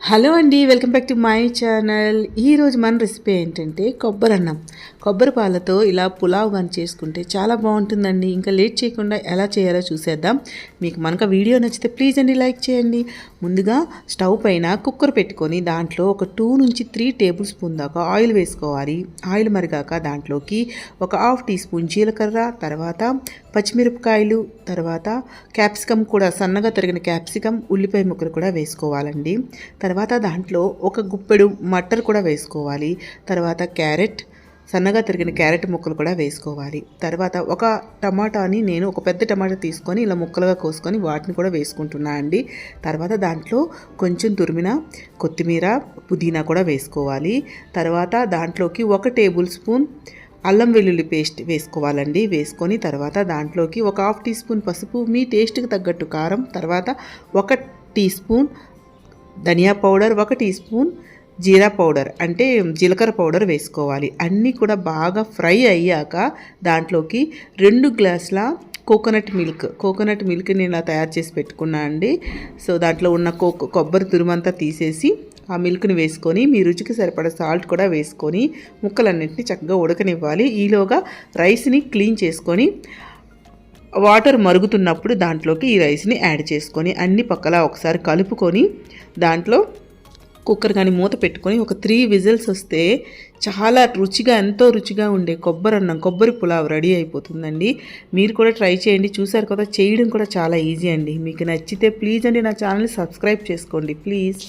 Hello అండి welcome back to my channel. ఈరోజు మన రెసిపీ ఏంటంటే కొబ్బరి అన్నం. కొబ్బరి పాలతో ఇలా పులావ్ కానీ చేసుకుంటే చాలా బాగుంటుందండి. ఇంకా లేట్ చేయకుండా ఎలా చేయాలో చూసేద్దాం. మీకు మనకు వీడియో నచ్చితే ప్లీజ్ అండి లైక్ చేయండి. ముందుగా స్టవ్ పైన కుక్కర్ పెట్టుకొని దాంట్లో ఒక టూ నుంచి త్రీ టేబుల్ స్పూన్ దాకా ఆయిల్ వేసుకోవాలి. ఆయిల్ మరిగాక దాంట్లోకి ఒక హాఫ్ టీ స్పూన్ జీలకర్ర తర్వాత పచ్చిమిరపకాయలు తర్వాత క్యాప్సికమ్ కూడా సన్నగా తరిగిన క్యాప్సికమ్ ఉల్లిపాయ ముక్కలు కూడా వేసుకోవాలండి. తర్వాత దాంట్లో ఒక గుప్పెడు మటర్ కూడా వేసుకోవాలి. తర్వాత క్యారెట్ సన్నగా తరిగిన క్యారెట్ ముక్కలు కూడా వేసుకోవాలి. తర్వాత ఒక టమాటాని నేను ఒక పెద్ద టమాటా తీసుకొని ఇలా ముక్కలుగా కోసుకొని వాటిని కూడా వేసుకుంటున్నా అండి. తర్వాత దాంట్లో కొంచెం తురిమిన కొత్తిమీర పుదీనా కూడా వేసుకోవాలి. తర్వాత దాంట్లోకి ఒక టేబుల్ స్పూన్ అల్లం వెల్లుల్లి పేస్ట్ వేసుకోవాలండి. వేసుకొని తర్వాత దాంట్లోకి ఒక హాఫ్ టీ స్పూన్ పసుపు మీ టేస్ట్కి తగ్గట్టు కారం తర్వాత ఒక టీ స్పూన్ ధనియా పౌడర్ ఒక టీ స్పూన్ జీరా పౌడర్ అంటే జీలకర్ర పౌడర్ వేసుకోవాలి. అన్నీ కూడా బాగా ఫ్రై అయ్యాక దాంట్లోకి రెండు గ్లాసుల కోకోనట్ మిల్క్ కోకోనట్ మిల్క్ నేను ఇలా తయారు చేసి పెట్టుకున్నా అండి. సో దాంట్లో ఉన్న కో కొబ్బరి తురుమంతా తీసేసి ఆ మిల్క్ని వేసుకొని మీ రుచికి సరిపడ సాల్ట్ కూడా వేసుకొని ముక్కలన్నింటినీ చక్కగా ఉడకనివ్వాలి. ఈలోగా రైస్ని క్లీన్ చేసుకొని వాటర్ మరుగుతున్నప్పుడు దాంట్లోకి ఈ రైస్ని యాడ్ చేసుకొని అన్ని పక్కల ఒకసారి కలుపుకొని దాంట్లో కుక్కర్ కానీ మూత పెట్టుకొని ఒక త్రీ విజిల్స్ వస్తే చాలా రుచిగా ఎంతో రుచిగా ఉండే కొబ్బరి అన్నం కొబ్బరి పులావ్ రెడీ అయిపోతుందండి. మీరు కూడా ట్రై చేయండి. చూసారు కదా చేయడం కూడా చాలా ఈజీ అండి. మీకు నచ్చితే ప్లీజ్ అండి నా ఛానల్ని సబ్స్క్రైబ్ చేసుకోండి. ప్లీజ్.